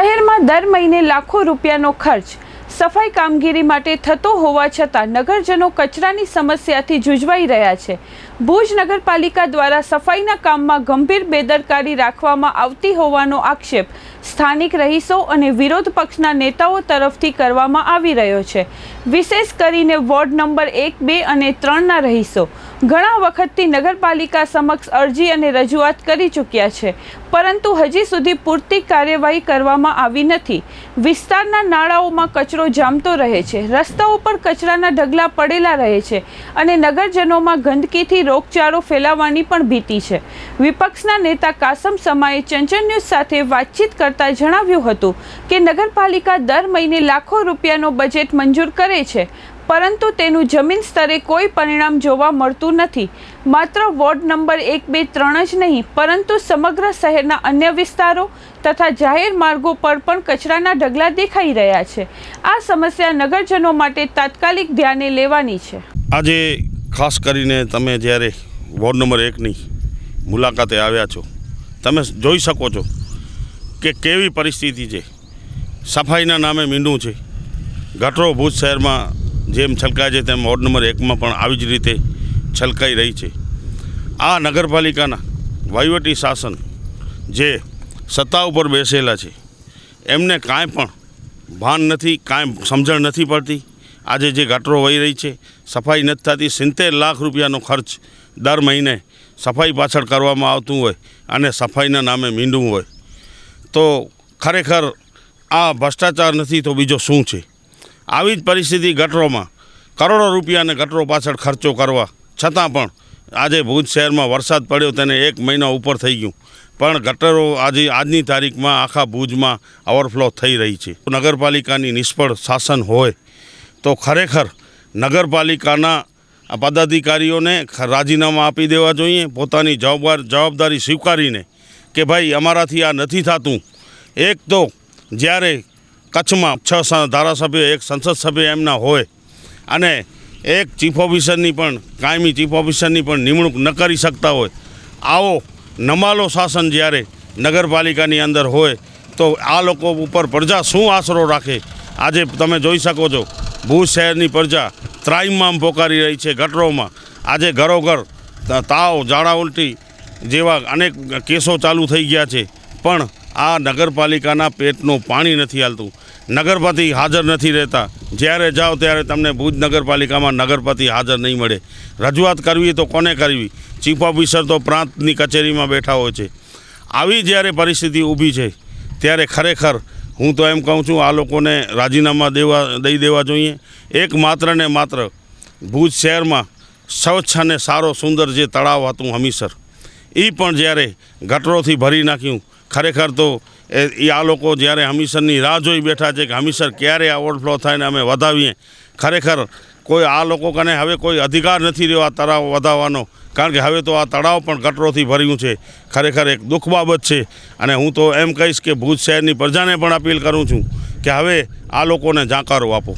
શહેરમાં દર મહિને લાખો રૂપિયાનો ખર્ચ સફાઈ કામગીરી માટે થતો હોવા છતાં નગરજનો કચરાની સમસ્યાથી જૂઝવાઈ રહ્યા છે. ભુજ નગરપાલિકા દ્વારા સફાઈના કામમાં ગંભીર બેદરકારી રાખવામાં આવતી હોવાનો આક્ષેપ સ્થાનિક રહીશો અને વિરોધ પક્ષના નેતાઓ તરફથી કરવામાં આવી રહ્યો છે. વિશેષ કરીને વોર્ડ નંબર એક, બે અને ત્રણના રહીશો ઘણા વખતથી નગરપાલિકા સમક્ષ અરજી અને રજૂઆત કરી ચૂક્યા છે, પરંતુ હજી સુધી પૂરતી કાર્યવાહી કરવામાં આવી નથી. વિસ્તારના નાળાઓમાં કચરો જામતો રહે છે, રસ્તાઓ પર કચરાના ઢગલા પડેલા રહે છે અને નગરજનોમાં ગંદકીથી રોગચાળો ફેલાવાની પણ ભીતિ છે. વિપક્ષના નેતા કાસમ સમાએ ચંચળ ન્યૂઝ સાથે વાતચીત કરતા જણાવ્યું હતું કે નગરપાલિકા દર મહિને લાખો રૂપિયાનો બજેટ મંજૂર કરે છે પરંતુ તેનું જમીન સ્તરે કોઈ પરિણામ જોવા મળતું નથી. માત્ર વોર્ડ નંબર એક, બે, ત્રણ જ નહીં, પરંતુ સમગ્ર શહેરના અન્ય વિસ્તારો તથા જાહેર માર્ગો પર પણ કચરાના ઢગલા દેખાઈ રહ્યા છે. આ સમસ્યા નગરજનો માટે તાત્કાલિક ધ્યાને લેવાની છે. આજે ખાસ કરીને તમે જ્યારે વોર્ડ નંબર એકની મુલાકાતે આવ્યા છો, તમે જોઈ શકો છો કે કેવી પરિસ્થિતિ છે. સફાઈના નામે મીંડું છે. ગટરો ભુજ શહેરમાં જેમ છલકાય છે તેમ વોર્ડ નંબર એકમાં પણ આવી જ રીતે છલકાઈ રહી છે. આ નગરપાલિકાના વહીવટી શાસન જે સત્તા ઉપર બેસેલા છે, એમને કાંઈ પણ ભાન નથી, કાંઈ સમજણ નથી પડતી. આજે જે ગટરો વહી રહી છે, સફાઈ નથી થતી, સિત્તેર લાખ રૂપિયાનો ખર્ચ દર મહિને સફાઈ પાછળ કરવામાં આવતું હોય અને સફાઈના નામે મીંડું હોય. તો ખરેખર આ ભ્રષ્ટાચાર નથી તો બીજો શું છે? આવી જ પરિસ્થિતિ ગટરોમાં. કરોડો રૂપિયાને ગટરો પાછળ ખર્ચો કરવા. છતાં પણ આજે ભુજ શહેરમાં વરસાદ પડ્યો તેને એક મહિના ઉપર થઈ ગયું. પણ ગટરો આજે, આજની તારીખમાં આખા ભુજમાં ઓવરફ્લો થઈ રહી છે. નગરપાલિકાની નિષ્ફળ શાસન હોય તો ખરેખર નગરપાલિકાના પદાધિકારીઓને રાજીનામા આપી દેવા જોઈએ. પોતાની જવાબદાર જવાબદારી સ્વીકારીને કે ભાઈ અમારાથી આ નથી થતું. એક તો જ્યારે કચ્છમાં છ ધારાસભ્ય, એક સંસદ સભ્ય એમના હોય. અને એક ચીફ ઓફિસરની પણ, કાયમી ચીફ ઓફિસરની પણ નિમણૂક ન કરી શકતા હોય. આવો નમાલો શાસન જ્યારે નગરપાલિકાની અંદર હોય, તો આ લોકો ઉપર પ્રજા શું આશરો રાખે? આજે તમે જોઈ શકો છો, ભુજ શહેરની પ્રજા ત્રાઈમમાં પોકારી રહી છે ગટરોમાં. આજે ઘરોઘર તાવ, ઝાડા ઉલટી જેવા અનેક કેસો ચાલુ થઈ ગયા છે. પણ આ નગરપાલિકાના પેટનું પાણી નથી હાલતું. નગરપતિ હાજર નથી રહેતા. જ્યારે જાઓ ત્યારે તમને ભુજ નગરપાલિકામાં નગરપતિ હાજર નહીં મળે. રજૂઆત કરવી તો કોને કરવી? ચીફ ઓફિસર તો પ્રાંતની કચેરીમાં બેઠા હોય છે. આવી જ્યારે પરિસ્થિતિ ઊભી છે, ત્યારે ખરેખર હું તો એમ કહું છું, આ લોકોને રાજીનામા દેવા, દઈ દેવા જોઈએ. એક ને માત્ર ભુજ શહેરમાં સ્વચ્છ અને સારો, સુંદર જે તળાવ હતું હમીસર એ પણ જ્યારે ગટરોથી ભરી નાખ્યું ખરેખર તો એ આ લોકો જ્યારે હમીસરની રાહ જોઈ બેઠા છે કે હમીસર ક્યારે આ ઓવરફ્લો થાય ને અમે વધાવીએ, ખરેખર કોઈ આ લોકો કને હવે કોઈ અધિકાર નથી રહ્યો આ તળાવ વધાવવાનો, કારણ કે હવે તો આ તળાવ પણ ગટરોથી ભર્યું છે. ખરેખર એક દુઃખ બાબત છે. અને હું તો એમ કહીશ કે ભુજ શહેરની પ્રજાને પણ અપીલ કરું છું કે હવે આ લોકોને જાકારો આપો.